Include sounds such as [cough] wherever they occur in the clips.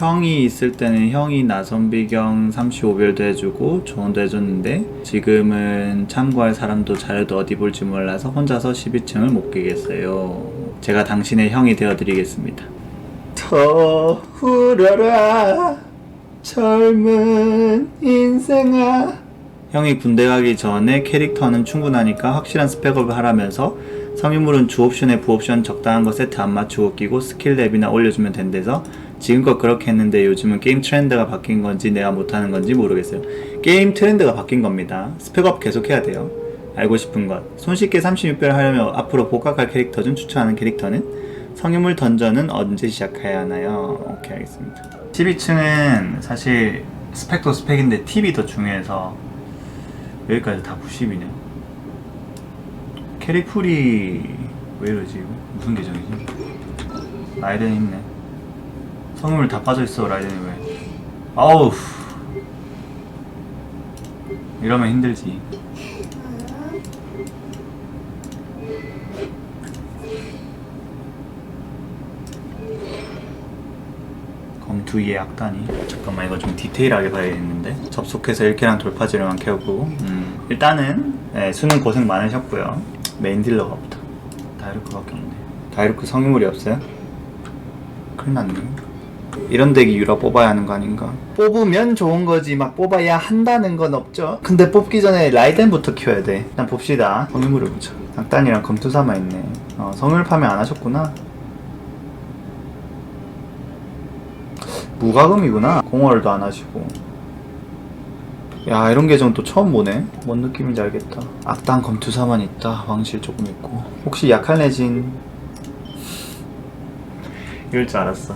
형이 있을 때는 형이 나선비경 35별도 해주고 조언도 해줬는데 지금은 참고할 사람도 자료도 어디 볼지 몰라서 혼자서 12층을 못 깨겠어요. 제가 당신의 형이 되어드리겠습니다. 더 후려라 젊은 인생아 형이 군대 가기 전에 캐릭터는 충분하니까 확실한 스펙업을 하라면서 성인물은 주옵션에 부옵션 적당한 거 세트 안 맞추고 끼고 스킬 랩이나 올려주면 된대서 지금껏 그렇게 했는데 요즘은 게임 트렌드가 바뀐 건지 내가 못하는 건지 모르겠어요. 게임 트렌드가 바뀐 겁니다. 스펙업 계속 해야 돼요. 알고 싶은 것. 손쉽게 36배를 하려면 앞으로 복각할 캐릭터 중 추천하는 캐릭터는 성인물 던전은 언제 시작해야 하나요? 오케이 알겠습니다. 12층은 사실 스펙도 스펙인데 팁이 더 중요해서 여기까지 다 90이네. 캐릭풀이 왜 이러지? 무슨 계정이지? 라이덴 있네. 성물 다 빠져있어 라이덴이 왜? 아우. 이러면 힘들지. 검투의 악단이. 잠깐만 이거 좀 디테일하게 봐야겠는데? 접속해서 1캐랑 돌파지를만 캐고. 음, 일단은 네, 수능 고생 많으셨고요. 메인 딜러가 없다. 다이루크밖에 없네. 다이루크 성인물이 없어요? 큰일 났네 이런 덱이 유라 뽑아야 하는 거 아닌가 뽑으면 좋은 거지 막 뽑아야 한다는 건 없죠 근데 뽑기 전에 라이덴부터 키워야 돼 일단 봅시다 성인물을 보자 악단이랑 검투사만 있네 어, 성인물 파밍 안 하셨구나 무과금이구나. 공월도 안 하시고. 야, 이런 계정 또 처음 보네. 뭔 느낌인지 알겠다. 악당 검투사만 있다. 왕실 조금 있고. 혹시 약한 레진. 이럴 줄 알았어.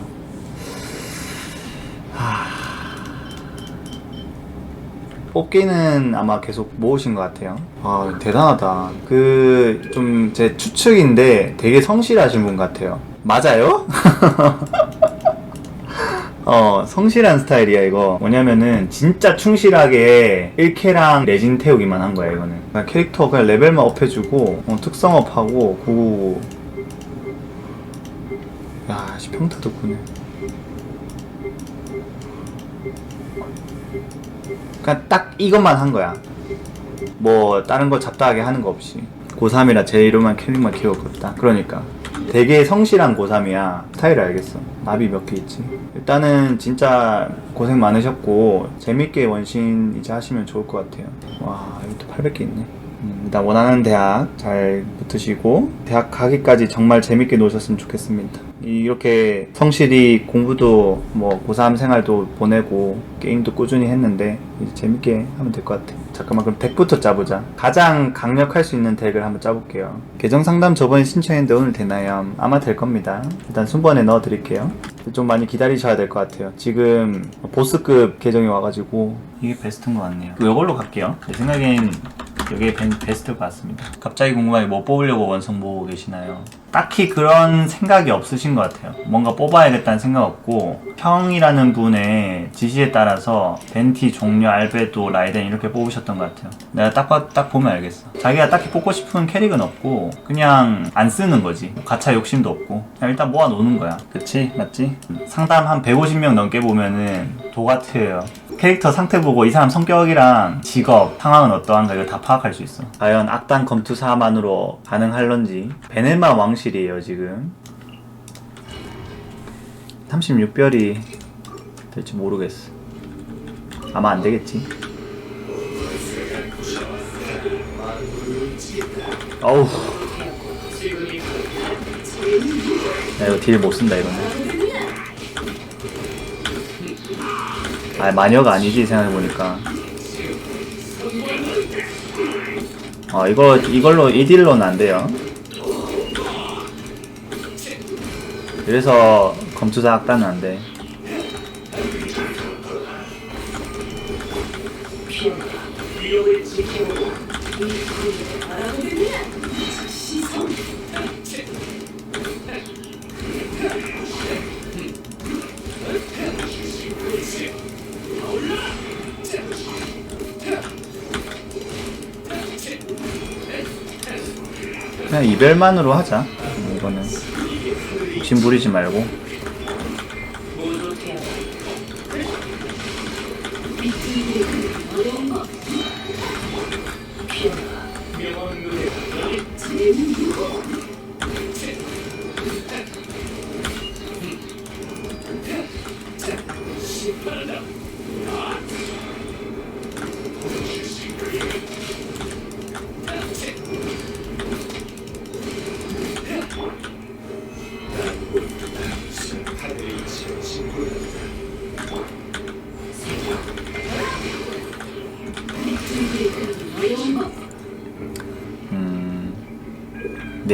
뽑기는 아마 계속 모으신 것 같아요. 아, 대단하다. 그, 좀 제 추측인데 되게 성실하신 분 같아요. 맞아요? [laughs] 어, 성실한 스타일이야, 이거. 뭐냐면은, 진짜 충실하게 1캐랑 레진 태우기만 한 거야, 이거는. 그냥 캐릭터 그냥 레벨만 업해주고, 어, 특성 업하고, 999. 야, 씨, 평타도 크네. 그냥 딱 이것만 한 거야. 뭐, 다른 거 잡다하게 하는 거 없이. 고3이라 제 이름만 캐릭만 키웠겠다. 그러니까. 되게 성실한 고3이야. 스타일 알겠어. 나비 몇 개 있지. 일단은 진짜 고생 많으셨고, 재밌게 원신 이제 하시면 좋을 것 같아요. 와, 또 800개 있네. 음, 일단 원하는 대학 잘 붙으시고, 대학 가기까지 정말 재밌게 노셨으면 좋겠습니다. 이렇게 성실히 공부도 뭐 고3 생활도 보내고, 게임도 꾸준히 했는데, 이제 재밌게 하면 될 것 같아. 잠깐만 그럼 덱부터 짜보자. 가장 강력할 수 있는 덱을 한번 짜볼게요. 계정 상담 저번에 신청했는데 오늘 되나요? 아마 될 겁니다. 일단 순번에 넣어드릴게요. 좀 많이 기다리셔야 될 것 같아요. 지금 보스급 계정이 와가지고 이게 베스트인 것 같네요. 이걸로 갈게요. 제 생각엔 벤- 베스트일 것 같습니다. 갑자기 궁금하게 뭐 뽑으려고 원성 모으고 계시나요? 딱히 그런 생각이 없으신 것 같아요. 뭔가 뽑아야겠다는 생각 없고 형이라는 분의 지시에 따라서 벤티, 종료, 알베도, 라이덴 이렇게 뽑으셨던 것 같아요. 내가 딱, 봐- 딱 보면 알겠어. 자기가 딱히 뽑고 싶은 캐릭은 없고 그냥 안 쓰는 거지. 가차 욕심도 없고 그냥 일단 모아 놓는 거야. 그치? 맞지? 상담 한 150명 넘게 보면은 도 같아요. 캐릭터 상태 보고 이 사람 성격이랑 직업, 상황은 어떠한가 이걸 다 파악할 수 있어. 과연 악당 검투사만으로 가능할런지. 베네마 왕실 이에요, 지금. 36별이 될지 모르겠어. 아마 안 되겠지. 어우. 야, 이거 딜 못 쓴다, 이거는. 아, 마녀가 아니지, 생각해보니까. 어, 이거, 이걸로, 이 딜로는 안 돼요. 그래서 검투사 악단은 안 돼. 그냥 이별만으로 하자. 음, 이거는 욕심 부리지 말고.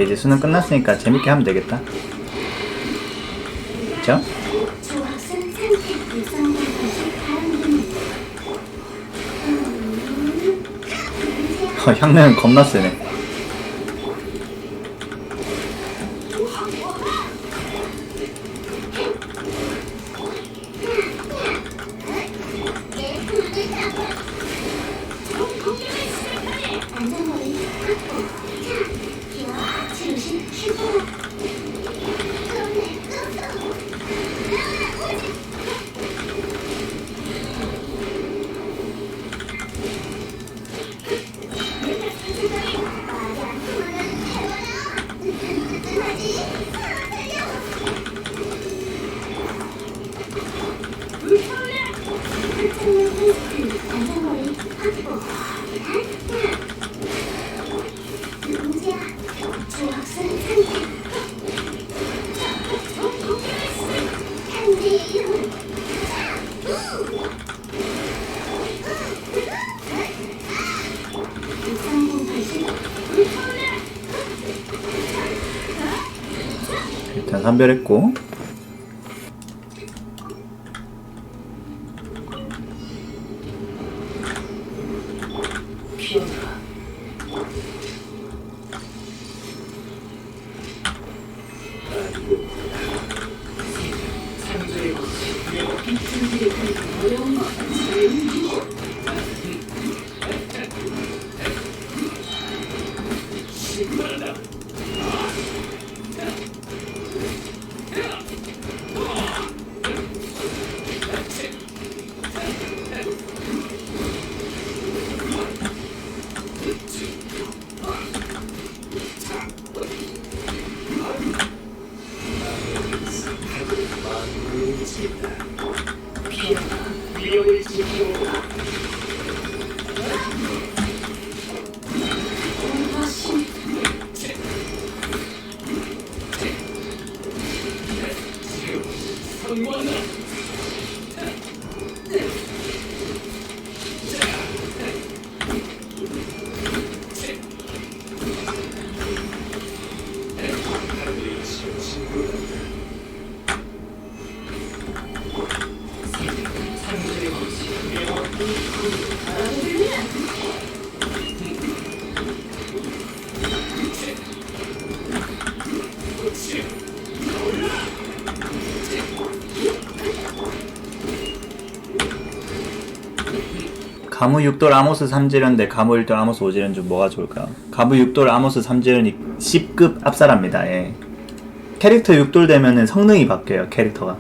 근데 이제 수능 끝났으니까 재밌게 하면 되겠다. 그쵸? 어, 향내는 겁나 세네. 안전거리 확보. 기어 중심 출발. 그런데 또 안전거리 확보. 문제야. 조학생 상태. 한대요. 일상공 발신. 일단 선별했고. 가무 6돌 아모스 3지른데 가무 1돌 아모스 5지른 중 뭐가 좋을까요? 가무 6돌 아모스 3지른이 10급 압살합니다. 예. 캐릭터 6돌 되면은 성능이 바뀌어요. 캐릭터가.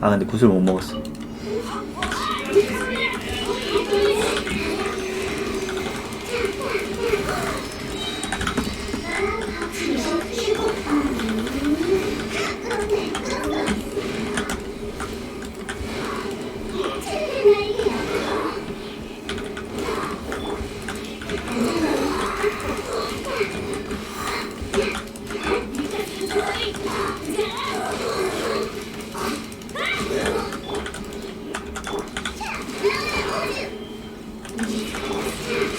아 근데 구슬 못 먹었어. Mm-hmm.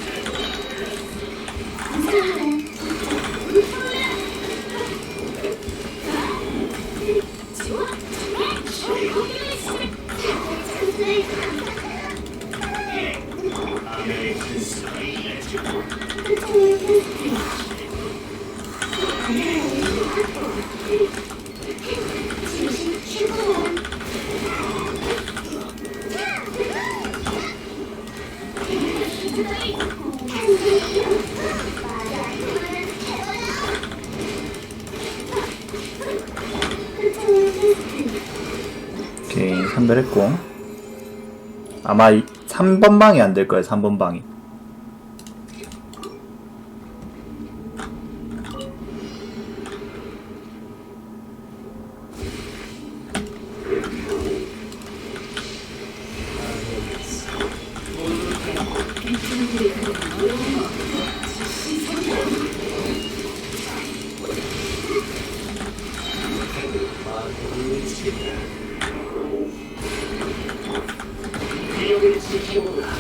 선별했고 아마 3번 방이 안 될 거예요 3번 방이 Thank you.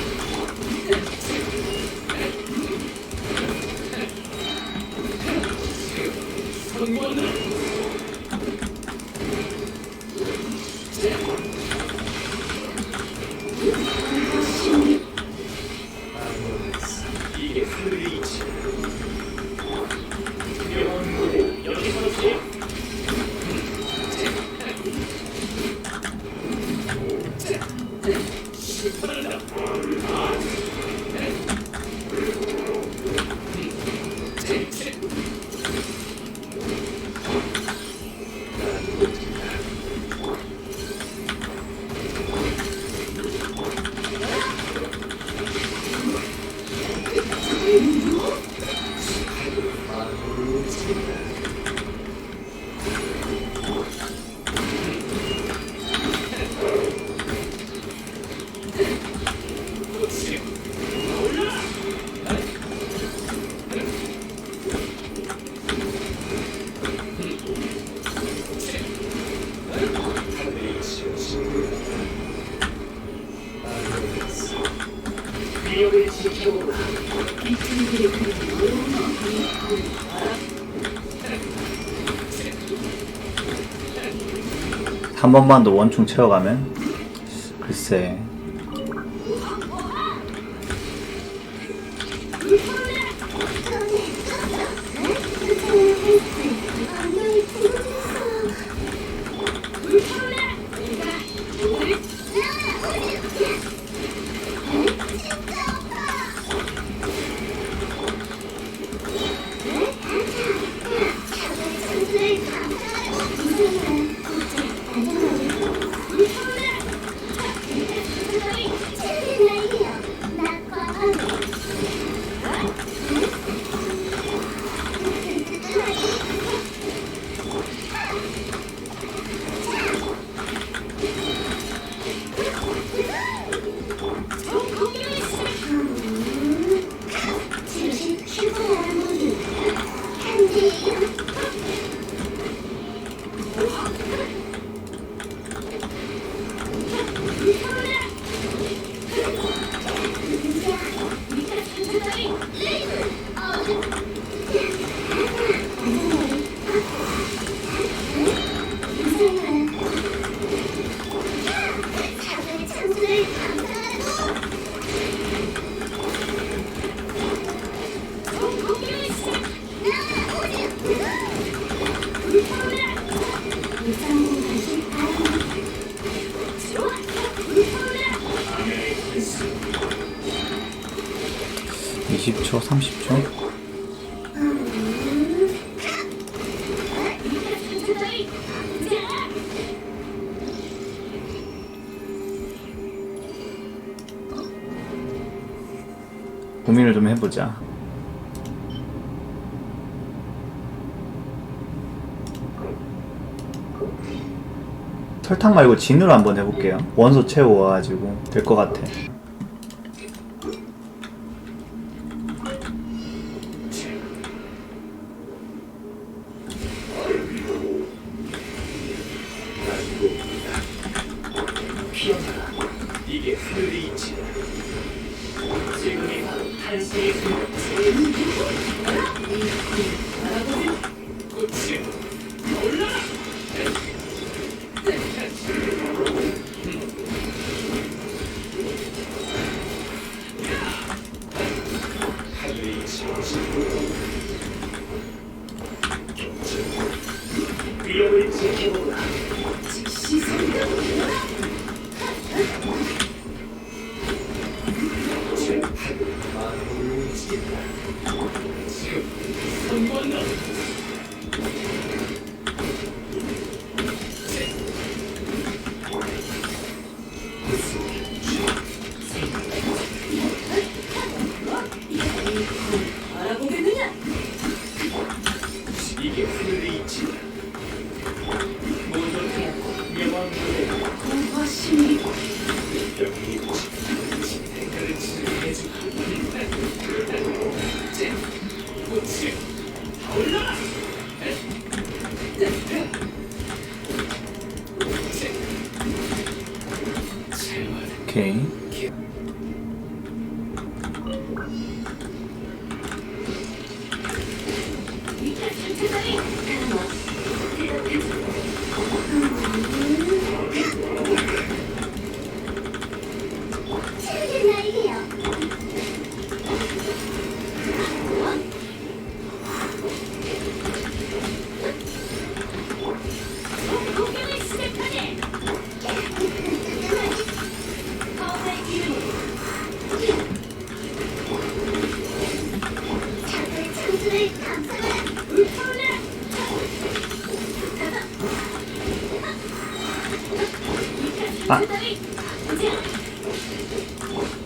불타느라 한 번만 더 원충 채워가면 글쎄 엉덩이 부러졌어. 지루신 슈퍼라는 모드 한대 작은 창문을 감싸고 일상은 다시 바람 20초 30초? 고민을 좀 해보자. 설탕 말고 진으로 한번 해볼게요. 원소 채워가지고 될 것 같아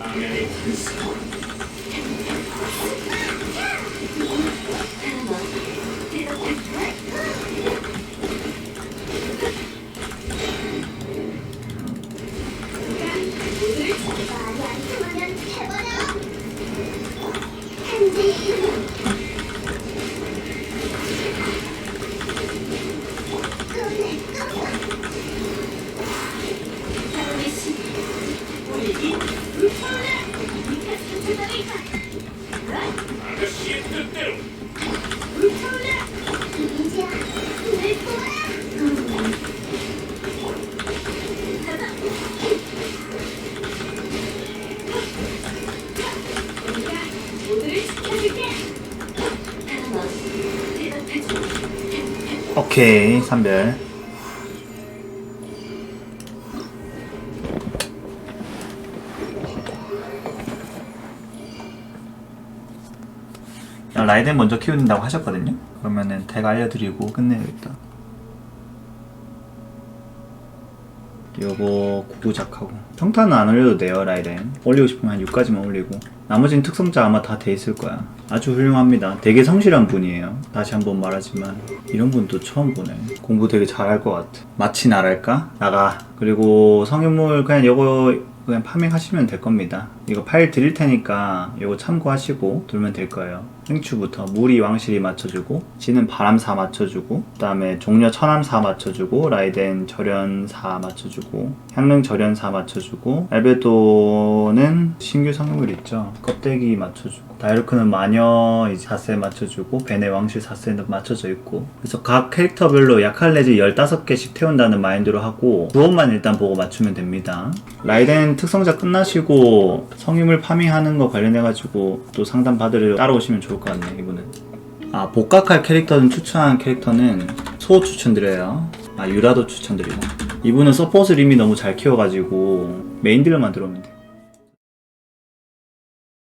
악명의 분수. 말이 안 통하면 해버려. 한지. 끝내 깜빡. 사람의 신. 우리 이 불타오르라. 니가 상처다니까. 아저씨의 뜻대로. 오케이. 3별. 라이덴 먼저 키운다고 하셨거든요? 그러면은 덱 알려드리고 끝내야겠다. 요거 구구작하고. 평타는 안 올려도 돼요 라이덴. 올리고 싶으면 한 6까지만 올리고. 나머지는 특성자 아마 다 돼 있을 거야. 아주 훌륭합니다. 되게 성실한 분이에요. 다시 한번 말하지만. 이런 분 또 처음 보네. 공부 되게 잘할 것 같아. 마치 나랄까? 나가. 그리고 성인물 그냥 요거 그냥 파밍하시면 될 겁니다 이거 파일 드릴 테니까 요거 참고하시고 돌면 될 거예요. 행추부터 무리 왕실이 맞춰주고 지는 바람사 맞춰주고 그 다음에 종려 천암사 맞춰주고 라이덴 절연사 맞춰주고 향릉 절연사 맞춰주고 알베도는 신규 성인물 있죠. 껍데기 맞춰주고 다이루크는 마녀 이제 사세 맞춰주고 베네 왕실 사세는 맞춰져 있고. 그래서 각 캐릭터별로 약할 레지 15개씩 태운다는 마인드로 하고 구원만 일단 보고 맞추면 됩니다. 라이덴 특성자 끝나시고 성인물 파밍하는 거 관련해 가지고 또 상담 받으러 따라오시면 좋을 것 같네요 이분은. 아 복각할 캐릭터는 추천한 캐릭터는 소 추천드려요. 아 유라도 추천드리고. 이분은 서폿을 이미 너무 잘 키워가지고 메인 딜러만 들어오면 돼요